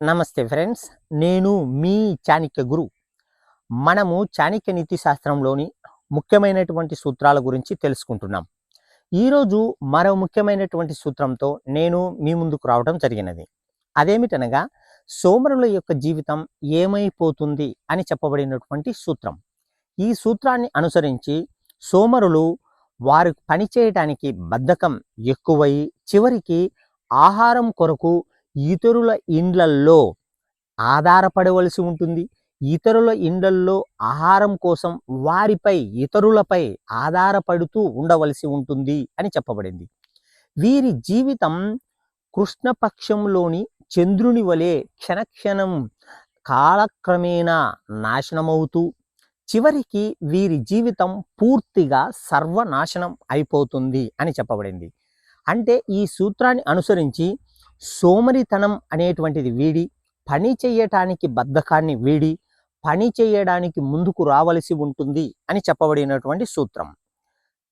నమస్తే ఫ్రెండ్స్ నేను మీ చాణక్య గురు. మనము చాణక్య నీతి శాస్త్రంలోని ముఖ్యమైనటువంటి సూత్రాల గురించి తెలుసుకుంటున్నాం. ఈరోజు మరో ముఖ్యమైనటువంటి సూత్రంతో నేను మీ ముందుకు రావడం జరిగినది. అదేమిటనగా సోమరుల యొక్క జీవితం ఏమైపోతుంది అని చెప్పబడినటువంటి సూత్రం. ఈ సూత్రాన్ని అనుసరించి సోమరులు వారు పని చేయటానికి బద్ధకం ఎక్కువై చివరికి ఆహారం కొరకు ఇతరుల ఇండ్లల్లో ఆధారపడవలసి ఉంటుంది. ఇతరుల ఇండ్లల్లో ఆహారం కోసం వారిపై ఇతరులపై ఆధారపడుతూ ఉండవలసి ఉంటుంది అని చెప్పబడింది. వీరి జీవితం కృష్ణపక్షంలోని చంద్రుని వలె క్షణక్షణం కాలక్రమేణా నాశనమవుతూ చివరికి వీరి జీవితం పూర్తిగా సర్వనాశనం అయిపోతుంది అని చెప్పబడింది. అంటే ఈ సూత్రాన్ని అనుసరించి సోమరితనం అనేటువంటిది వీడి పని చేయటానికి బద్ధకాన్ని వీడి పని చేయడానికి ముందుకు రావలసి ఉంటుంది అని చెప్పబడినటువంటి సూత్రం.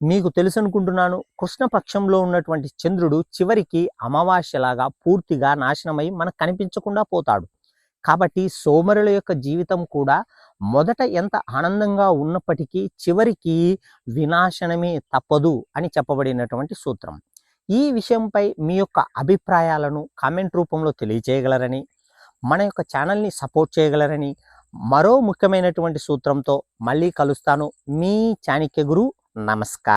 మీకు తెలుసు అనుకుంటున్నాను కృష్ణపక్షంలో ఉన్నటువంటి చంద్రుడు చివరికి అమావాస్యలాగా పూర్తిగా నాశనమై మనకు కనిపించకుండా పోతాడు. కాబట్టి సోమరుల యొక్క జీవితం కూడా మొదట ఎంత ఆనందంగా ఉన్నప్పటికీ చివరికి వినాశనమే తప్పదు అని చెప్పబడినటువంటి సూత్రం. ఈ విషయంపై మీ యొక్క అభిప్రాయాలను కామెంట్ రూపంలో తెలియజేయగలరని మన యొక్క ఛానల్ని సపోర్ట్ చేయగలరని మరో ముఖ్యమైనటువంటి సూత్రంతో మళ్ళీ కలుస్తాను. మీ చాణిక్య గురు నమస్కారం.